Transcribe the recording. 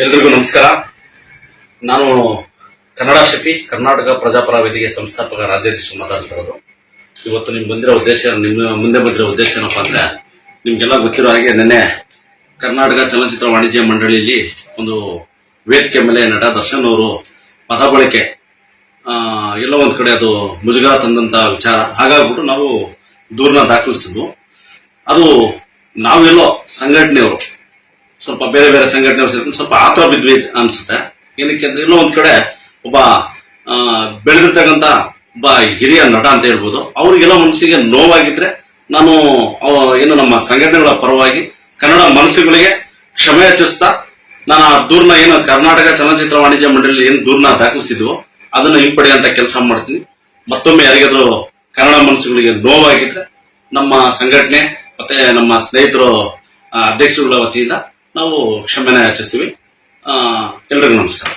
ಎಲ್ರಿಗೂ ನಮಸ್ಕಾರ. ನಾನು ಕನ್ನಡ ಶಫಿ ಕರ್ನಾಟಕ ಪ್ರಜಾಪರ ವೇದಿಕೆ ಸಂಸ್ಥಾಪಕ ರಾಜ್ಯಾಧ್ಯಕ್ಷರು ಮಾತಾಡ್ತಿರೋದು ಇವತ್ತು ನಿಮ್ಗೆ ಬಂದಿರೋ ಉದ್ದೇಶ, ನಿಮ್ಮ ಮುಂದೆ ಬಂದಿರೋ ಉದ್ದೇಶ ಏನಪ್ಪಾ ಅಂದ್ರೆ, ನಿಮ್ಗೆಲ್ಲ ಗೊತ್ತಿರೋ ಹಾಗೆ ನಿನ್ನೆ ಕರ್ನಾಟಕ ಚಲನಚಿತ್ರ ವಾಣಿಜ್ಯ ಮಂಡಳಿಯಲ್ಲಿ ಒಂದು ವೇದಿಕೆ ಮೇಲೆ ನಟ ದರ್ಶನ್ ಅವರು ಪದ ಬಳಕೆ ಎಲ್ಲೋ ಒಂದ್ ಕಡೆ ಅದು ಮುಜುಗರ ತಂದಂತ ವಿಚಾರ. ಹಾಗಾಗ್ಬಿಟ್ಟು ನಾವು ದೂರನ ದಾಖಲಿಸಿದ್ವು. ಅದು ನಾವೆಲ್ಲೋ ಸಂಘಟನೆಯವರು ಸ್ವಲ್ಪ ಬೇರೆ ಬೇರೆ ಸಂಘಟನೆ ಸ್ವಲ್ಪ ಆತರ ಬಿದ್ವಿ ಅನ್ಸುತ್ತೆ. ಏನಕ್ಕೆ ಅಂದ್ರೆ ಇನ್ನೂ ಒಂದ್ ಕಡೆ ಒಬ್ಬ ಬೆಳೆದಿರ್ತಕ್ಕಂತ ಒಬ್ಬ ಹಿರಿಯ ನಟ ಅಂತ ಹೇಳ್ಬೋದು. ಅವ್ರಿಗೆಲ್ಲ ಮನಸ್ಸಿಗೆ ನೋವಾಗಿದ್ರೆ ನಾನು ಏನು ನಮ್ಮ ಸಂಘಟನೆಗಳ ಪರವಾಗಿ ಕನ್ನಡ ಮನಸ್ಸುಗಳಿಗೆ ಕ್ಷಮೆ ಯಾಚಿಸ್ತಾ ನಾನು ಆ ದೂರ್ನ ಏನು ಕರ್ನಾಟಕ ಚಲನಚಿತ್ರ ವಾಣಿಜ್ಯ ಮಂಡಳಿ ಏನು ದೂರ್ನ ದಾಖಲಿಸಿದ್ವು ಅದನ್ನ ಹಿಂಪಡೆಯುವಂತ ಕೆಲಸ ಮಾಡ್ತೀನಿ. ಮತ್ತೊಮ್ಮೆ ಯಾರಿಗಾದ್ರೂ ಕನ್ನಡ ಮನಸ್ಸುಗಳಿಗೆ ನೋವಾಗಿದ್ರೆ ನಮ್ಮ ಸಂಘಟನೆ ಮತ್ತೆ ನಮ್ಮ ಸ್ನೇಹಿತರು ಅಧ್ಯಕ್ಷರುಗಳ ವತಿಯಿಂದ ನಾವು ಕ್ಷಮೆನ ಯಾಚಿಸ್ತೀವಿ. ಎಲ್ರಿಗೂ ನಮಸ್ಕಾರ.